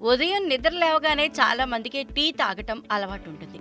ఉదయం నిద్ర లేవగానే చాలా మందికి టీ తాగటం అలవాటు ఉంటుంది.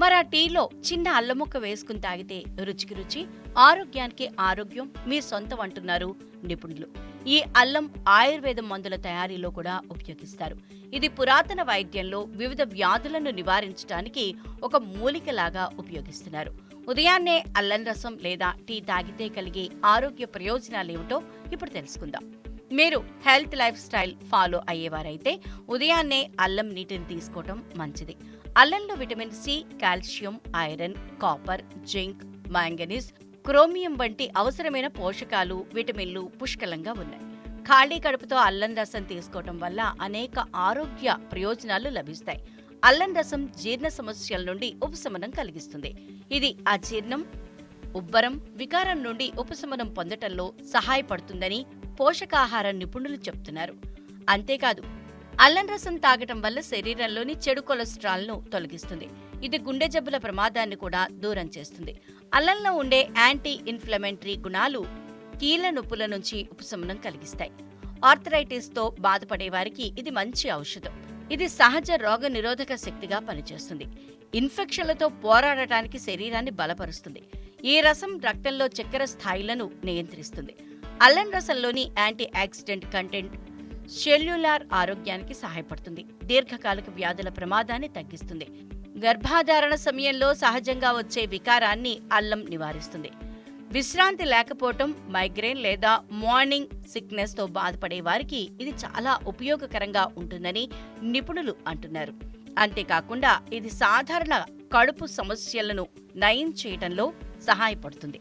మరి ఆ టీలో చిన్న అల్లం ముక్క వేసుకుని తాగితే రుచికి రుచి ఆరోగ్యానికి ఆరోగ్యం మీ సొంతం అంటున్నారు నిపుణులు. ఈ అల్లం ఆయుర్వేదం మందుల తయారీలో కూడా ఉపయోగిస్తారు. ఇది పురాతన వైద్యంలో వివిధ వ్యాధులను నివారించడానికి ఒక మూలికలాగా ఉపయోగిస్తున్నారు. ఉదయాన్నే అల్లం రసం లేదా టీ తాగితే కలిగే ఆరోగ్య ప్రయోజనాలేమిటో ఇప్పుడు తెలుసుకుందాం. మీరు హెల్త్ లైఫ్ స్టైల్ ఫాలో అయ్యేవారైతే ఉదయాన్నే అల్లం నీటిని తీసుకోవటం మంచిది. అల్లంలో vitamin C calcium iron copper zinc manganese chromium వంటి అవసరమైన పోషకాలు విటమిన్లు పుష్కలంగా ఉన్నాయి. ఖాళీ కడుపుతో అల్లం రసం తీసుకోవటం వల్ల అనేక ఆరోగ్య ప్రయోజనాలు లభిస్తాయి. అల్లం రసం జీర్ణ సమస్యల నుండి ఉపశమనం కలిగిస్తుంది. ఇది అజీర్ణం ఉబ్బరం వికారం నుండి ఉపశమనం పొందటంలో సహాయపడుతుందని పోషకాహార నిపుణులు చెప్తున్నారు అంతేకాదు అల్లం రసం తాగటం వల్ల శరీరంలోని చెడు కొలెస్ట్రాల్ను తొలగిస్తుంది. ఇది గుండె జబ్బుల ప్రమాదాన్ని కూడా దూరం చేస్తుంది. అల్లంలో ఉండే యాంటీ ఇన్ఫ్లమెంటరీ గుణాలు కీళ్ళ నొప్పుల నుంచి ఉపశమనం కలిగిస్తాయి. ఆర్థరైటిస్తో బాధపడే వారికి ఇది మంచి ఔషధం. ఇది సహజ రోగ నిరోధక శక్తిగా పనిచేస్తుంది. ఇన్ఫెక్షన్లతో పోరాడటానికి శరీరాన్ని బలపరుస్తుంది. ఈ రసం రక్తంలో చక్కెర స్థాయిలను నియంత్రిస్తుంది. అల్లం రసంలోని యాంటీ ఆక్సిడెంట్ కంటెంట్ సెల్యులార్ ఆరోగ్యానికి సహాయపడుతుంది. దీర్ఘకాలిక వ్యాధుల ప్రమాదాన్ని తగ్గిస్తుంది. గర్భాధారణ సమయంలో సహజంగా వచ్చే వికారాన్ని అల్లం నివారిస్తుంది. విశ్రాంతి లేకపోవటం మైగ్రేన్ లేదా మార్నింగ్ సిక్నెస్తో బాధపడే వారికి ఇది చాలా ఉపయోగకరంగా ఉంటుందని నిపుణులు అంటున్నారు. అంతేకాకుండా ఇది సాధారణ కడుపు సమస్యలను నయం చేయటంలో సహాయపడుతుంది.